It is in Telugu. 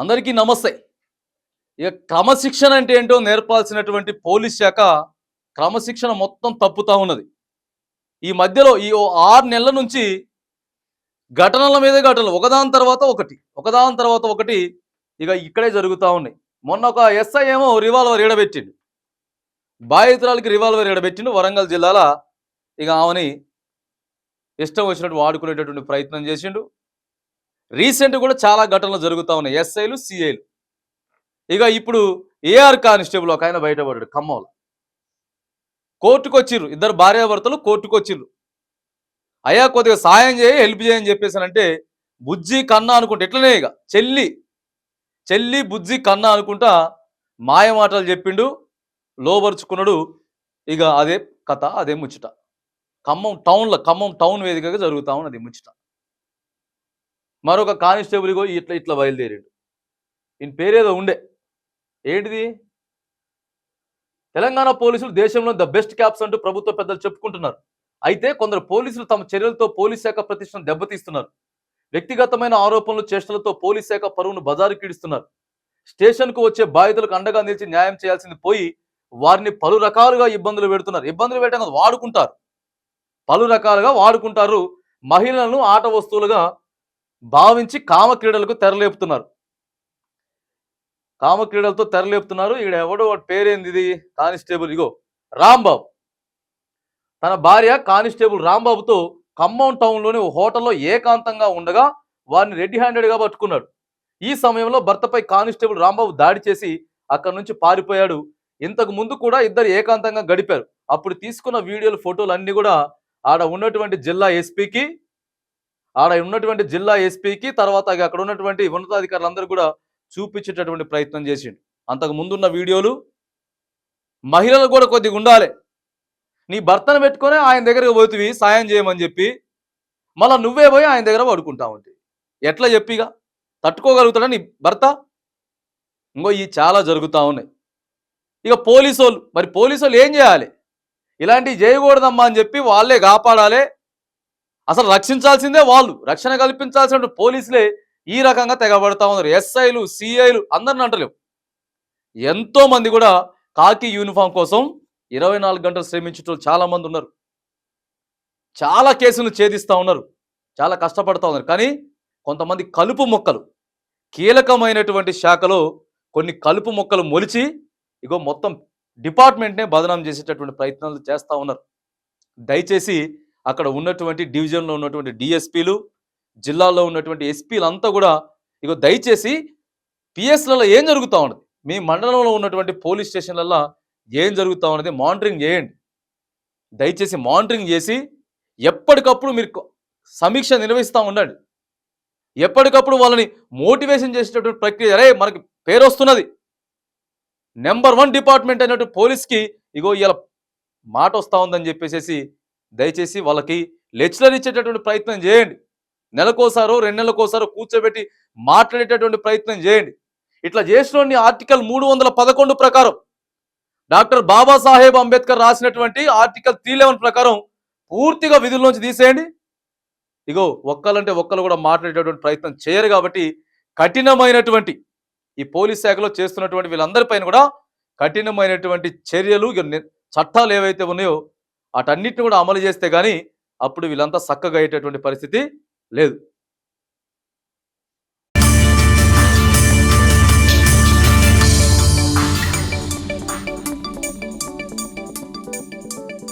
అందరికీ నమస్తే. ఇక క్రమశిక్షణ అంటే ఏంటో నేర్పాల్సినటువంటి పోలీస్ శాఖ క్రమశిక్షణ మొత్తం తప్పుతా ఉన్నది. ఈ మధ్యలో ఈ ఓ ఆరు నెలల నుంచి ఘటనల మీద ఘటనలు. ఒకదాని తర్వాత ఒకటి ఒకదాని తర్వాత ఒకటి ఇక ఇక్కడే జరుగుతూ ఉన్నాయి. మొన్న ఒక ఎస్ఐ ఏమో రివాల్వర్ ఎడబెట్టిండు బాధితురాలకి రివాల్వర్ ఎడబెట్టిండు వరంగల్ జిల్లాలో ఇక ఆమెని ఇష్టం వచ్చినట్టు వాడుకునేటటువంటి ప్రయత్నం చేసిండు. రీసెంట్ కూడా చాలా ఘటనలు జరుగుతూ ఉన్నాయి. ఎస్ఐలు సిఐలు. ఇక ఇప్పుడు ఏఆర్ కానిస్టేబుల్ ఒక ఆయన బయటపడ్డాడు ఖమ్మంలో కోర్టుకొచ్చిర్రు ఇద్దరు భార్యాభర్తలు కోర్టుకొచ్చిర్రు. అయ్యా కొద్దిగా సాయం చేయి హెల్ప్ చేయని చెప్పేసానంటే బుజ్జి కన్నా అనుకుంటా ఎట్లనే ఇక చెల్లి. చెల్లి బుజ్జి కన్నా అనుకుంటా మాయ మాటలు చెప్పిండు లోపరుచుకున్నాడు ఇక అదే కథ అదే ముచ్చట. ఖమ్మం టౌన్లో ఖమ్మం టౌన్ వేదికగా జరుగుతా ఉన్నది ముచ్చట. మరొక కానిస్టేబుల్గో ఇట్లా ఇట్లా బయలుదేరాడు. ఈయన పేరేదో ఉండే. ఏంటిది? తెలంగాణ పోలీసులు దేశంలో ద బెస్ట్ క్యాప్స్ అంటూ ప్రభుత్వ పెద్దలు చెప్పుకుంటున్నారు. అయితే కొందరు పోలీసులు తమ చర్యలతో పోలీస్ శాఖ ప్రతిష్టను దెబ్బతీస్తున్నారు. వ్యక్తిగతమైన ఆరోపణలు చేష్టలతో పోలీస్ శాఖ పరువును బజారు కీడిస్తున్నారు. స్టేషన్కు వచ్చే బాధితులకు అండగా నిలిచి న్యాయం చేయాల్సింది పోయి వారిని పలు రకాలుగా ఇబ్బందులు పెడుతున్నారు. ఇబ్బందులు పెట్టడం వాడుకుంటారు. పలు రకాలుగా వాడుకుంటారు. మహిళలను ఆట వస్తువులుగా భావించి కామ క్రీడలకు తెరలేపుతున్నారు. కామ క్రీడలతో తెరలేపుతున్నారు. ఇక్కడ ఎవడో వాడి పేరేంది ఇది? కానిస్టేబుల్. ఇగో రాంబాబు. తన భార్య కానిస్టేబుల్ రాంబాబుతో ఖమ్మం టౌన్లోని ఓ హోటల్లో ఏకాంతంగా ఉండగా వారిని రెడీ హ్యాండెడ్గా పట్టుకున్నాడు. ఈ సమయంలో భర్తపై కానిస్టేబుల్ రాంబాబు దాడి చేసి అక్కడి నుంచి పారిపోయాడు. ఇంతకు ముందు కూడా ఇద్దరు ఏకాంతంగా గడిపారు. అప్పుడు తీసుకున్న వీడియోలు ఫోటోలు అన్నీ కూడా ఆడ ఉన్నటువంటి జిల్లా ఎస్పీకి ఆడ ఉన్నటువంటి జిల్లా ఎస్పీకి తర్వాత ఇక అక్కడ ఉన్నటువంటి ఉన్నతాధికారులందరూ కూడా చూపించేటటువంటి ప్రయత్నం చేసిండు. అంతకు ముందున్న వీడియోలు మహిళలు కూడా కొద్దిగా ఉండాలి. నీ భర్తను పెట్టుకొని ఆయన దగ్గరకు పోతివి సాయం చేయమని చెప్పి మళ్ళీ నువ్వే పోయి ఆయన దగ్గర పడుకుంటా ఉంటే. ఎట్లా చెప్పిగా తట్టుకోగలుగుతాడా నీ భర్త? ఇంకో ఈ చాలా జరుగుతూ ఉన్నాయి. ఇక పోలీసు మరి పోలీసు వాళ్ళు ఏం చేయాలి? ఇలాంటివి చేయకూడదమ్మా అని చెప్పి వాళ్ళే కాపాడాలి. అసలు రక్షించాల్సిందే వాళ్ళు. రక్షణ కల్పించాల్సిన పోలీసులే ఈ రకంగా తెగబడతా ఉన్నారు. ఎస్ఐలు సిఐలు అందరిని అంటలేవు. ఎంతో మంది కూడా కాకి యూనిఫామ్ కోసం ఇరవై నాలుగు గంటలు శ్రమించేటోళ్ళు చాలా మంది ఉన్నారు. చాలా కేసులు ఛేదిస్తూ ఉన్నారు. చాలా కష్టపడుతూ ఉన్నారు. కానీ కొంతమంది కలుపు మొక్కలు కీలకమైనటువంటి శాఖలో కొన్ని కలుపు మొక్కలు మొలిచి ఇగో మొత్తం డిపార్ట్మెంట్నే బదనాం చేసేటటువంటి ప్రయత్నాలు చేస్తూ ఉన్నారు. దయచేసి అక్కడ ఉన్నటువంటి డివిజన్లో ఉన్నటువంటి డిఎస్పీలు జిల్లాలో ఉన్నటువంటి ఎస్పీలంతా కూడా ఇగో దయచేసి పిఎస్లలో ఏం జరుగుతూ ఉన్నది? మీ మండలంలో ఉన్నటువంటి పోలీస్ స్టేషన్లలో ఏం జరుగుతూ ఉన్నది? మానిటరింగ్ చేయండి. దయచేసి మానిటరింగ్ చేసి ఎప్పటికప్పుడు మీరు సమీక్ష నిర్వహిస్తూ ఉండండి. ఎప్పటికప్పుడు వాళ్ళని మోటివేషన్ చేసేటటువంటి ప్రక్రియ అరే మనకి పేరు వస్తున్నది. నెంబర్ వన్ డిపార్ట్మెంట్ అయినటువంటి పోలీస్కి ఇగో ఇలా మాట వస్తూ ఉందని చెప్పేసి దయచేసి వాళ్ళకి లెక్చరర్ ఇచ్చేటటువంటి ప్రయత్నం చేయండి. నెలకోసారో రెండు నెలలకోసారో కూర్చోబెట్టి మాట్లాడేటటువంటి ప్రయత్నం చేయండి. ఇట్లా చేసిన ఆర్టికల్ మూడు వందల పదకొండు ప్రకారం డాక్టర్ బాబాసాహెబ్ అంబేద్కర్ రాసినటువంటి ఆర్టికల్ త్రీ ప్రకారం పూర్తిగా విధుల్లోంచి తీసేయండి. ఇగో ఒక్కలంటే ఒక్కరు కూడా మాట్లాడేటటువంటి ప్రయత్నం చేయరు కాబట్టి కఠినమైనటువంటి ఈ పోలీస్ శాఖలో చేస్తున్నటువంటి వీళ్ళందరిపైన కూడా కఠినమైనటువంటి చర్యలు చట్టాలు ఏవైతే ఉన్నాయో వాటన్నిటిని కూడా అమలు చేస్తే కానీ అప్పుడు వీళ్ళంతా చక్కగా అయ్యేటటువంటి పరిస్థితి లేదు.